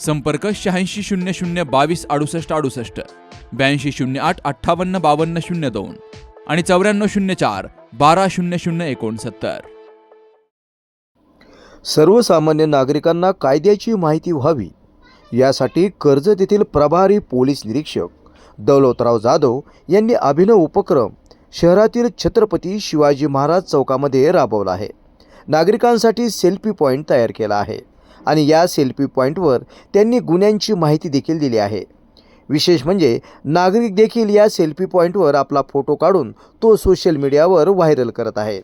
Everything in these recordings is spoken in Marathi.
संपर्क शहाऐंशी शून्य शून्य बावीस अडुसष्ट अडुसष्ट ब्याऐंशी शून्य आठ अठ्ठावन्न बावन्न शून्य दोन आणि चौऱ्याण्णव शून्य चार बारा शून्य शून्य एकोणसत्तर. सर्वसामान्य नागरिकांना कायद्याची माहिती व्हावी. यासाठी कर्जत येथील प्रभारी पोलीस निरीक्षक दौलतराव जाधव यांनी अभिनव उपक्रम शहरातील छत्रपती शिवाजी महाराज चौकामध्ये राबवला आहे. नागरिकांसाठी सेल्फी पॉईंट तयार केला आहे. आणि या सेल्फी पॉईंटवर त्यांनी गुन्ह्यांची माहिती देखील दिली आहे. विशेष म्हणजे नागरिक देखील या सेल्फी पॉईंटवर आपला फोटो काढून तो सोशल मीडियावर व्हायरल करत आहेत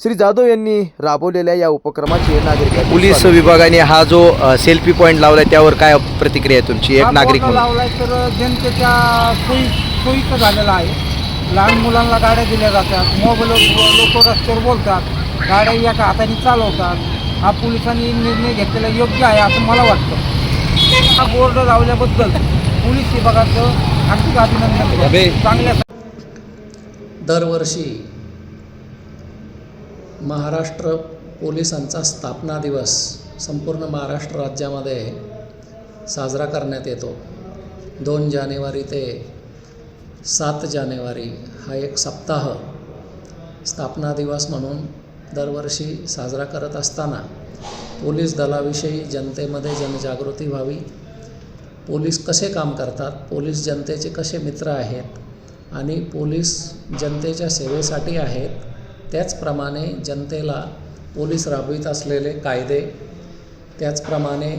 श्री जाधव यांनी राबवलेल्या या उपक्रमाचे नागरिक पोलीस विभागाने हा जो सेल्फी पॉईंट लावलाय त्यावर काय प्रतिक्रिया आहे तुमची? हा बोर्ड लावलाय तर जनतेच्या सोयी सोयीचं झालेलं आहे. लहान मुलांना गाड्या दिल्या जातात मोबाईल लोक रस्त्यावर बोलतात गाड्या एका हाताने चालवतात. हा पोलिसांनी निर्णय घेतलेला योग्य आहे असं मला वाटतं. हा बोर्ड लावल्याबद्दल पोलीस विभागाचं हार्दिक अभिनंदन. चांगल्या दरवर्षी महाराष्ट्र पोलिसांचा स्थापना दिवस संपूर्ण महाराष्ट्र राज्यामध्ये साजरा करण्यात येतो. दोन जानेवारी ते सात जानेवारी हा एक सप्ताह स्थापना दिवस म्हणून दरवर्षी साजरा करत असताना पोलीस दलाविषयी जनतेमध्ये जनजागृती व्हावी. पोलीस कसे काम करतात? पोलीस जनतेचे कसे मित्र आहेत? आणि पोलीस जनतेच्या सेवेसाठी आहेत? त्याचप्रमाणे जनतेला पोलीस राबवित असलेले कायदे त्याचप्रमाणे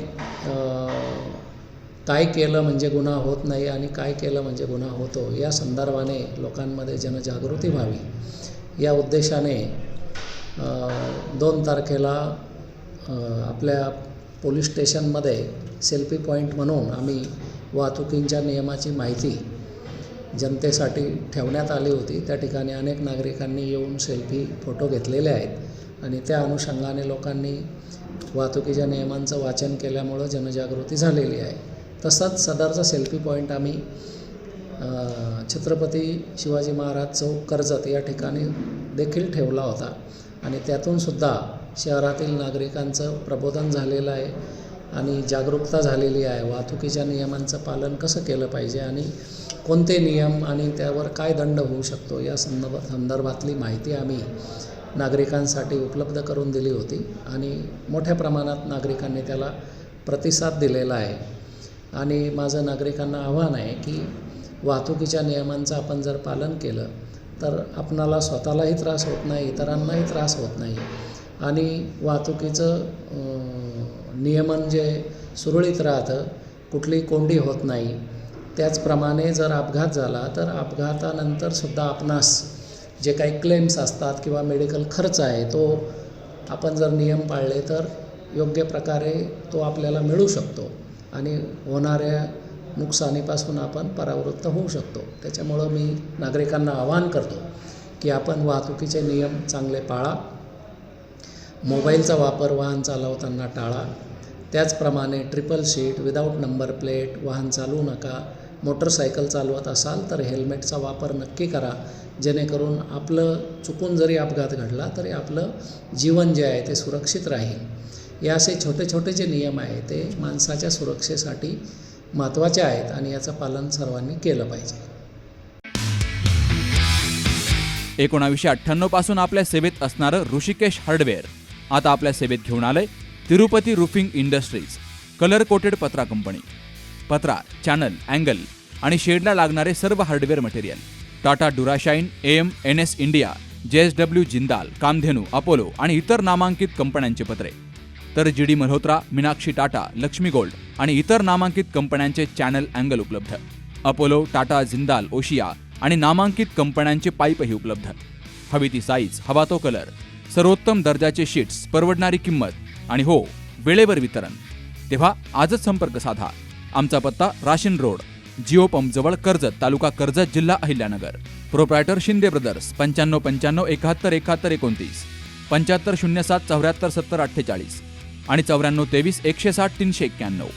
काय केलं म्हणजे गुन्हा होत नाही आणि काय केलं म्हणजे गुन्हा होतो या संदर्भाने लोकांमध्ये जनजागृती व्हावी. या उद्देशाने दोन तारखेला आपल्या पोलीस स्टेशनमध्ये सेल्फी पॉईंट म्हणून आम्ही वाहतुकींच्या नियमाची माहिती जनतेसाठी ठेवण्यात आली होती. त्या ठिकाणी अनेक नागरिकांनी येऊन सेल्फी फोटो घेतलेले आहेत आणि त्या अनुषंगाने लोकांनी वाहतुकीच्या नियमांचं वाचन केल्यामुळं जनजागृती झालेली आहे. तसंच सदरचा सेल्फी पॉईंट आम्ही छत्रपती शिवाजी महाराज चौक कर्जत या ठिकाणी देखील ठेवला होता. आणि त्यातूनसुद्धा शहरातील नागरिकांचं प्रबोधन झालेलं आहे आणि जागरूकता झालेली आहे. वाहतुकीच्या नियमांचं पालन कसं केलं पाहिजे आणि कोणते नियम आणि त्यावर काय दंड होऊ शकतो या संदर्भ संदर्भातली माहिती आम्ही नागरिकांसाठी उपलब्ध करून दिली होती आणि मोठ्या प्रमाणात नागरिकांनी त्याला प्रतिसाद दिलेला आहे. आणि माझं नागरिकांना आव्हान आहे की वाहतुकीच्या नियमांचं आपण जर पालन केलं तर आपणाला स्वतःलाही त्रास होत नाही इतरांनाही त्रास होत नाही. आणि वाहतुकीचं नियमन जे सुरळीत राहतं कुठली कोंडी होत नाही. त्याचप्रमाणे जर अपघात झाला तर अपघातानंतरसुद्धा आपणास जे काही क्लेम्स असतात किंवा मेडिकल खर्च आहे तो आपण जर नियम पाळले तर योग्य प्रकारे तो आपल्याला मिळू शकतो. आणि होणाऱ्या नुकसानीपासून आपण परावृत्त होऊ शकतो. त्याच्यामुळं मी नागरिकांना आवाहन करतो की आपण वाहतुकीचे नियम चांगले पाळा. मोबाईलचा वापर वाहन चालवताना टाळा. त्याचप्रमाणे triple seat without number plate वाहन चालवू नका. मोटरसायकल चालवत असाल तर हेल्मेटचा वापर नक्की करा. जेणेकरून आपलं चुकून जरी अपघात घडला तरी आपलं जीवन जे आहे ते सुरक्षित राहील. या असे छोटे छोटे जे नियम आहे ते माणसाच्या सुरक्षेसाठी महत्त्वाच्या आहेत आणि याचं पालन सर्वांनी केलं पाहिजे. एकोणावीसशे अठ्ठ्याण्णवपासून आपल्या सेवेत असणारं ऋषिकेश हार्डवेअर. आता आपल्या सेवेत घेऊन आलंय Tirupati roofing industries colour coated पत्रा कंपनी. पत्रा चॅनल अँगल आणि शेडला लागणारे सर्व hardware material. Tata Durashine M N S India J S W Jindal Kamdhenu Apollo आणि इतर नामांकित कंपन्यांचे पत्रे. तर G D Malhotra Meenakshi Tata Laxmi gold आणि इतर नामांकित कंपन्यांचे चॅनल अँगल उपलब्ध. अपोलो टाटा जिंदाल ओशिया आणि नामांकित कंपन्यांचे पाईपही उपलब्ध. हवी ती साईज हवा तो कलर सर्वोत्तम दर्जाचे शीट्स परवडणारी किंमत आणि हो वेळेवर वितरण. तेव्हा आजच संपर्क साधा. आमचा पत्ता राशीन रोड जिओ पंपजवळ कर्जत तालुका कर्जत जिल्हा अहिल्यानगर. प्रोप्रायटर शिंदे ब्रदर्स पंच्याण्णव पंच्याण्णव एकाहत्तर एकाहत्तर एकोणतीस पंच्याहत्तर शून्य सात चौऱ्याहत्तर सत्तर अठ्ठेचाळीस. आणि चौऱ्याण्णव तेवीस एकशे साठ तीनशे एक्क्याण्णव.